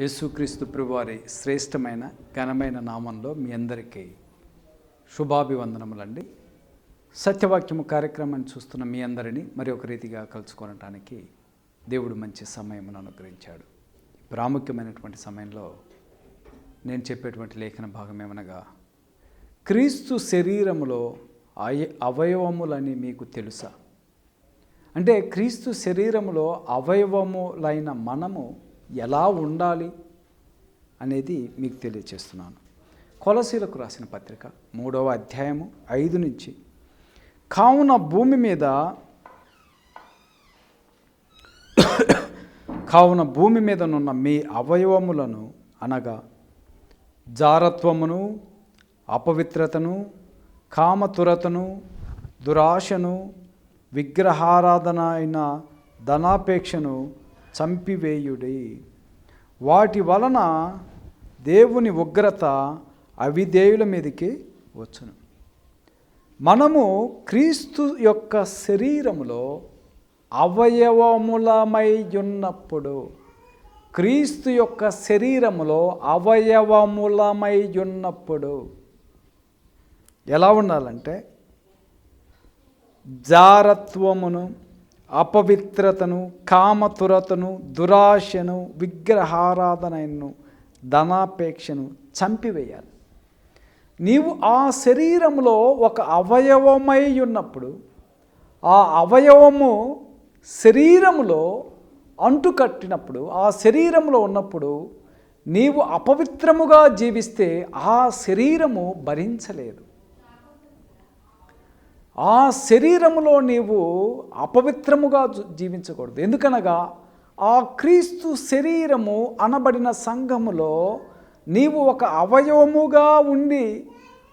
యేసుక్రీస్తు ప్రభువారి శ్రేష్టమైన ఘనమైన నామంలో మీ అందరికీ శుభాభివందనములండి. సత్యవాక్యము కార్యక్రమాన్ని చూస్తున్న మీ అందరినీ మరి ఒక రీతిగా కలుసుకోవటానికి దేవుడు మంచి సమయమును అనుగ్రహించాడు. ప్రాముఖ్యమైనటువంటి సమయంలో నేను చెప్పేటువంటి లేఖన భాగం ఏమనగా క్రీస్తు శరీరములో అయ అవయవములని మీకు తెలుసా? అంటే క్రీస్తు శరీరములో అవయవములైన మనము ఎలా ఉండాలి అనేది మీకు తెలియచేస్తున్నాను. కొలసీలకు రాసిన పత్రిక మూడవ అధ్యాయము ఐదు నుంచి. కావున భూమి మీద కావున భూమి మీదనున్న మీ అవయవములను అనగా జారత్వమును అపవిత్రతను కామతురతను దురాశను విగ్రహారాధన అయిన ధనాపేక్షను చంపివేయుడి. వాటి వలన దేవుని ఉగ్రత అవిధేయుల మీదకి వచ్చును. మనము క్రీస్తు యొక్క శరీరములో అవయవములమై ఉన్నప్పుడు క్రీస్తు యొక్క శరీరములో అవయవములమై ఉన్నప్పుడు ఎలా ఉండాలంటే జారత్వమును అపవిత్రతను కామతురతను దురాశను విగ్రహారాధనను ధనాపేక్షను చంపివేయాలి. నీవు ఆ శరీరంలో ఒక అవయవమై ఉన్నప్పుడు ఆ అవయవము శరీరములో అంటుకట్టినప్పుడు ఆ శరీరంలో ఉన్నప్పుడు నీవు అపవిత్రముగా జీవిస్తే ఆ శరీరము భరించలేదు. ఆ శరీరములో నీవు అపవిత్రముగా జీవించకూడదు. ఎందుకనగా ఆ క్రీస్తు శరీరము అనబడిన సంఘములో నీవు ఒక అవయవముగా ఉండి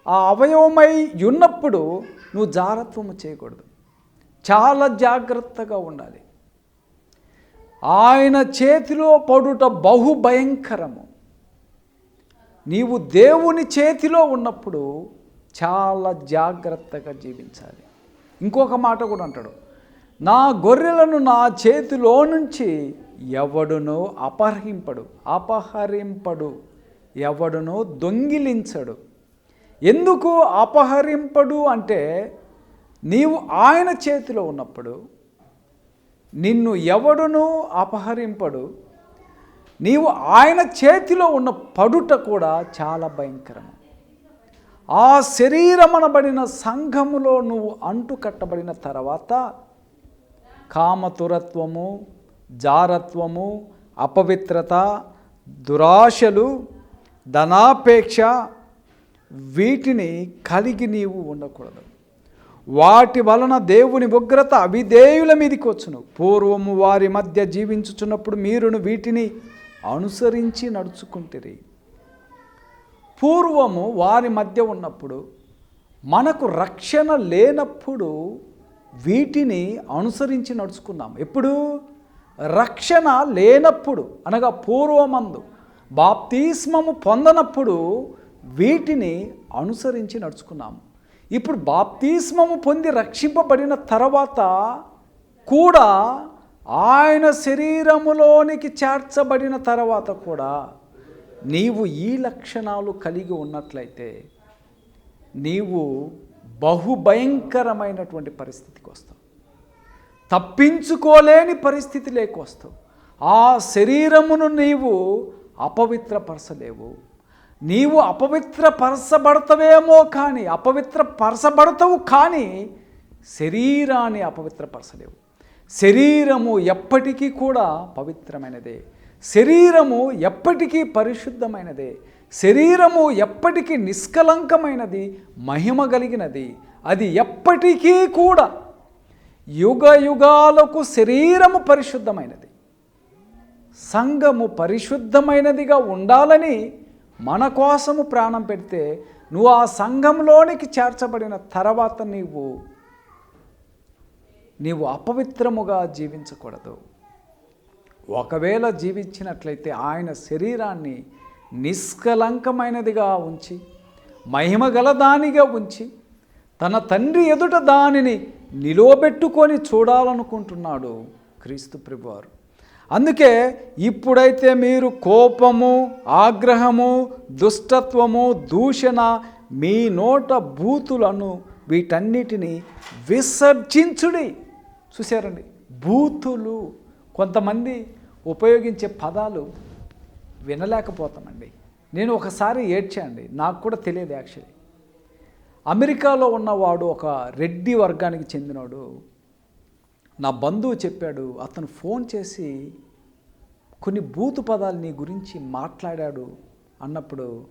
ఆ అవయవమై ఉన్నప్పుడు నువ్వు జారత్వము చేయకూడదు. చాలా జాగ్రత్తగా ఉండాలి. ఆయన చేతిలో పడుట బహు భయంకరము నీవు దేవుని చేతిలో ఉన్నప్పుడు చాలా జాగ్రత్తగా జీవించాలి. ఇంకొక మాట కూడా అంటాడు. నా గొర్రెలను నా చేతిలో నుంచి ఎవడునో అపహరింపడు అపహరింపడు ఎవడునో దొంగిలించడు. ఎందుకు అపహరింపడు అంటే నీవు ఆయన చేతిలో ఉన్నప్పుడు నిన్ను ఎవడునూ అపహరింపడు నీవు ఆయన చేతిలో ఉన్న పడుట కూడా చాలా భయంకరము. ఆ శరీరమనబడిన సంఘములో నువ్వు అంటు కట్టబడిన తర్వాత కామతురత్వము జారత్వము అపవిత్రత దురాశలు ధనాపేక్ష వీటిని కలిగి నీవు ఉండకూడదు. వాటి వలన దేవుని ఉగ్రత అవిధేయుల మీదకి వచ్చును. పూర్వము వారి మధ్య జీవించుచున్నప్పుడు మీరును వీటిని అనుసరించి నడుచుకుంటురి. పూర్వము వారి మధ్య ఉన్నప్పుడు మనకు రక్షణ లేనప్పుడు వీటిని అనుసరించి నడుచుకున్నాం ఎప్పుడు? రక్షణ లేనప్పుడు అనగా పూర్వమందు బాప్తిస్మము పొందనప్పుడు వీటిని అనుసరించి నడుచుకున్నాము. ఇప్పుడు బాప్తిస్మము పొంది రక్షింపబడిన తర్వాత కూడా ఆయన శరీరములోనికి చేర్చబడిన తర్వాత కూడా నీవు ఈ లక్షణాలు కలిగి ఉన్నట్లయితే నీవు బహుభయంకరమైనటువంటి పరిస్థితికి వస్తావు. తప్పించుకోలేని పరిస్థితి లేకొస్తావు ఆ శరీరమును నీవు అపవిత్రపరచలేవు. నీవు అపవిత్రపరచబడతావేమో కానీ అపవిత్రపరచబడతావు కానీ శరీరాన్ని అపవిత్రపరచలేవు. శరీరము ఎప్పటికీ కూడా పవిత్రమైనదే. శరీరము ఎప్పటికీ పరిశుద్ధమైనదే. శరీరము ఎప్పటికీ నిష్కలంకమైనది మహిమ కలిగినది. అది ఎప్పటికీ కూడా యుగ యుగాలకు శరీరము పరిశుద్ధమైనది. సంఘము పరిశుద్ధమైనదిగా ఉండాలని మన కోసము ప్రాణం పెడితే నువ్వు ఆ సంఘంలోనికి చేర్చబడిన తర్వాత నీవు నీవు అపవిత్రముగా జీవించకూడదు. ఒకవేళ జీవించినట్లయితే ఆయన శరీరాన్ని నిష్కలంకమైనదిగా ఉంచి మహిమగలదానిగా ఉంచి తన తండ్రి ఎదుట దానిని నిలవబెట్టుకొని చూడాలనుకుంటున్నాడు క్రీస్తు ప్రభువారు. అందుకే ఇప్పుడైతే మీరు కోపము ఆగ్రహము దుష్టత్వము దూషణ మీ నోట బూతులను వీటన్నిటిని విసర్జించుడి. చూశారండి? బూతులు. కొంతమంది ఉపయోగించే పదాలు వినలేకపోతామండి. నేను ఒకసారి ఏడ్చాండి నాకు కూడా తెలియదు యాక్చువల్లీ. అమెరికాలో ఉన్నవాడు ఒక రెడ్డి వర్గానికి చెందినవాడు నా బంధువు చెప్పాడు అతను ఫోన్ చేసి కొన్ని బూతు పదాలు నీ గురించి మాట్లాడాడు అన్నప్పుడు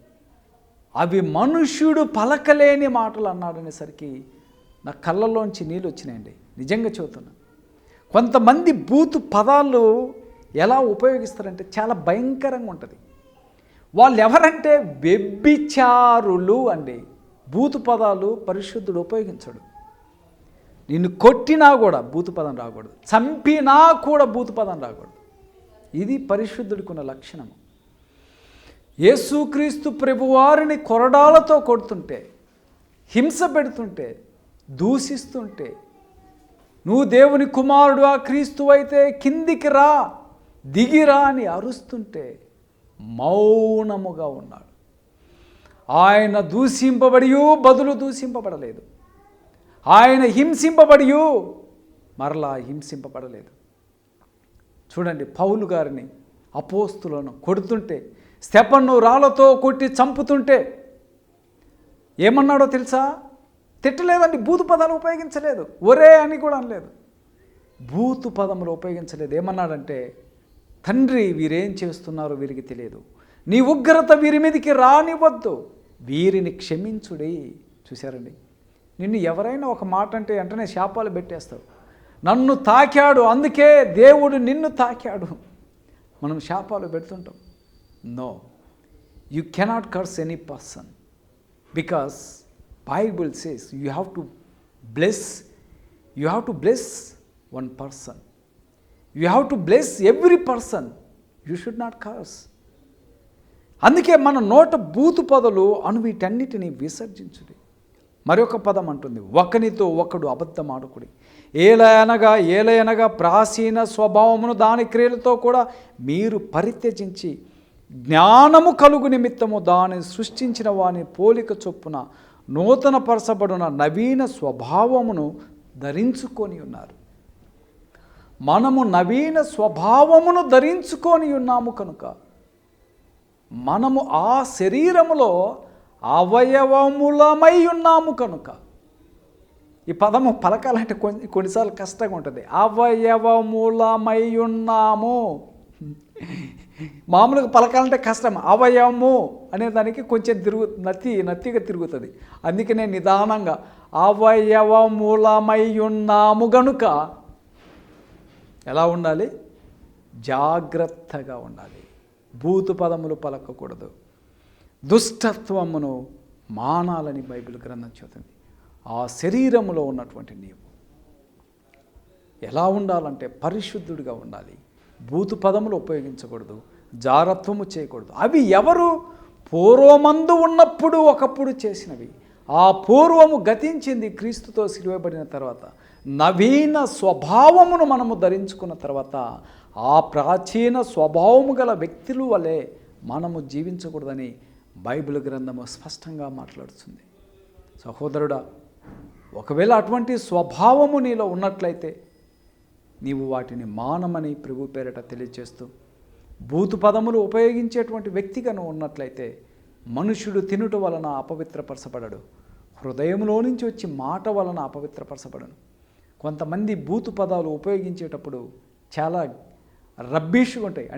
అవి మనుష్యుడు పలకలేని మాటలు అన్నాడనేసరికి నా కళ్ళలోంచి నీళ్ళు వచ్చినాయండి. నిజంగా చెబుతున్నా. కొంతమంది బూతు పదాలు ఎలా ఉపయోగిస్తారంటే చాలా భయంకరంగా ఉంటుంది. వాళ్ళు ఎవరంటే వ్యభిచారులు అండి. బూతు పదాలు పరిశుద్ధుడు ఉపయోగించడు. నిన్ను కొట్టినా కూడా బూతు పదం రాకూడదు. చంపినా కూడా బూతు పదం రాకూడదు. ఇది పరిశుద్ధుడికి ఉన్న లక్షణము యేసుక్రీస్తు ప్రభువారిని కొరడాలతో కొడుతుంటే హింస పెడుతుంటే దూషిస్తుంటే నువ్వు దేవుని కుమారుడు ఆ క్రీస్తు అయితే కిందికి రా. దిగిరా అని అరుస్తుంటే మౌనముగా ఉన్నాడు. ఆయన దూషింపబడియు బదులు దూషింపబడలేదు. ఆయన హింసింపబడియు మరలా హింసింపబడలేదు. చూడండి పౌలు గారిని అపోస్తులను కొడుతుంటే స్టెపన్ను రాళ్ళతో కొట్టి చంపుతుంటే ఏమన్నాడో తెలుసా? తిట్టలేదండి బూతు పదాలు ఉపయోగించలేదు. ఒరే అని కూడా అనలేదు. బూతు పదములు ఉపయోగించలేదు. ఏమన్నాడంటే తండ్రి వీరేం చేస్తున్నారో వీరికి తెలియదు. నీ ఉగ్రత వీరి మీదకి రానివ్వద్దు. వీరిని క్షమించుడి. చూశారండి? నిన్ను ఎవరైనా ఒక మాట అంటే వెంటనే శాపాలు పెట్టేస్తావు నన్ను తాకాడు అందుకే దేవుడు నిన్ను తాకాడు. మనం శాపాలు పెడుతుంటాం. No you cannot curse any person because Bible says you have to bless you have to bless one person you have to bless every person you should not curse అందుకే మన నోట బూతు పదలు అను వీటన్నిటిని విసర్జించుడి. మరొక పదం అంటుంది ఒకనితో ఒకడు అబద్ధం ఆడుకుడి. ఏలయనగా ఏలయనగా ప్రాచీన స్వభావమును దాని క్రియలతో కూడా మీరు పరిత్యజించి జ్ఞానము కలుగు నిమిత్తము దాని సృష్టించిన వాని పోలిక చొప్పున నూతన పరచబడిన నవీన స్వభావమును ధరించుకొని ఉన్నారు. మనము నవీన స్వభావమును ధరించుకొని ఉన్నాము కనుక మనము ఆ శరీరములో అవయవములమై ఉన్నాము కనుక. ఈ పదము పలకాలంటే కొన్ని కొన్నిసార్లు కష్టంగా ఉంటుంది. అవయవములమై ఉన్నాము. మామూలుగా పలకాలంటే కష్టం. అవయవము అనే దానికి కొంచెం తిరుగు నత్తి నత్తిగా తిరుగుతుంది. అందుకనే నిదానంగా అవయవములమై ఉన్నాము గనుక ఎలా ఉండాలి? జాగ్రత్తగా ఉండాలి. భూతు పదములు పలకకూడదు. దుష్టత్వమును మానాలని బైబిల్ గ్రంథం చెబుతుంది. ఆ శరీరములో ఉన్నటువంటి నీవు ఎలా ఉండాలంటే పరిశుద్ధుడిగా ఉండాలి. భూతు పదములు ఉపయోగించకూడదు. జారత్వము చేయకూడదు. అవి ఎవరు? పూర్వమందు ఉన్నప్పుడు ఒకప్పుడు చేసినవి. ఆ పూర్వము గతించింది క్రీస్తుతో సిలువబడిన తర్వాత. నవీన స్వభావమును మనము ధరించుకున్న తర్వాత ఆ ప్రాచీన స్వభావము గల వ్యక్తులు వలె మనము జీవించకూడదని బైబిల్ గ్రంథము స్పష్టంగా మాట్లాడుతుంది. సహోదరుడా ఒకవేళ అటువంటి స్వభావము నీలో ఉన్నట్లయితే నీవు వాటిని మానమని ప్రభు పేరట తెలియజేస్తూ భూతు పదములు ఉపయోగించేటువంటి వ్యక్తిగాను ఉన్నట్లయితే మనుషుడు తినుట వలన అపవిత్రపరచబడడు. హృదయంలో నుంచి వచ్చి మాట వలన అపవిత్రపరచబడను. కొంతమంది బూతు పదాలు ఉపయోగించేటప్పుడు చాలా రబ్బీష్గా ఉంటాయి.